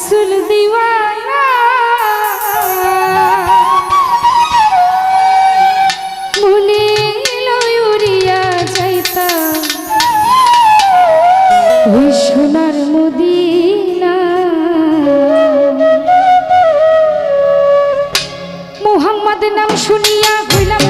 রসুল দিওয়ানা। মনে লয়ুরিয়া যাইতাম। ওই সোনার মদিনা। মোহাম্মদ নাম শুনিয়া কইলাম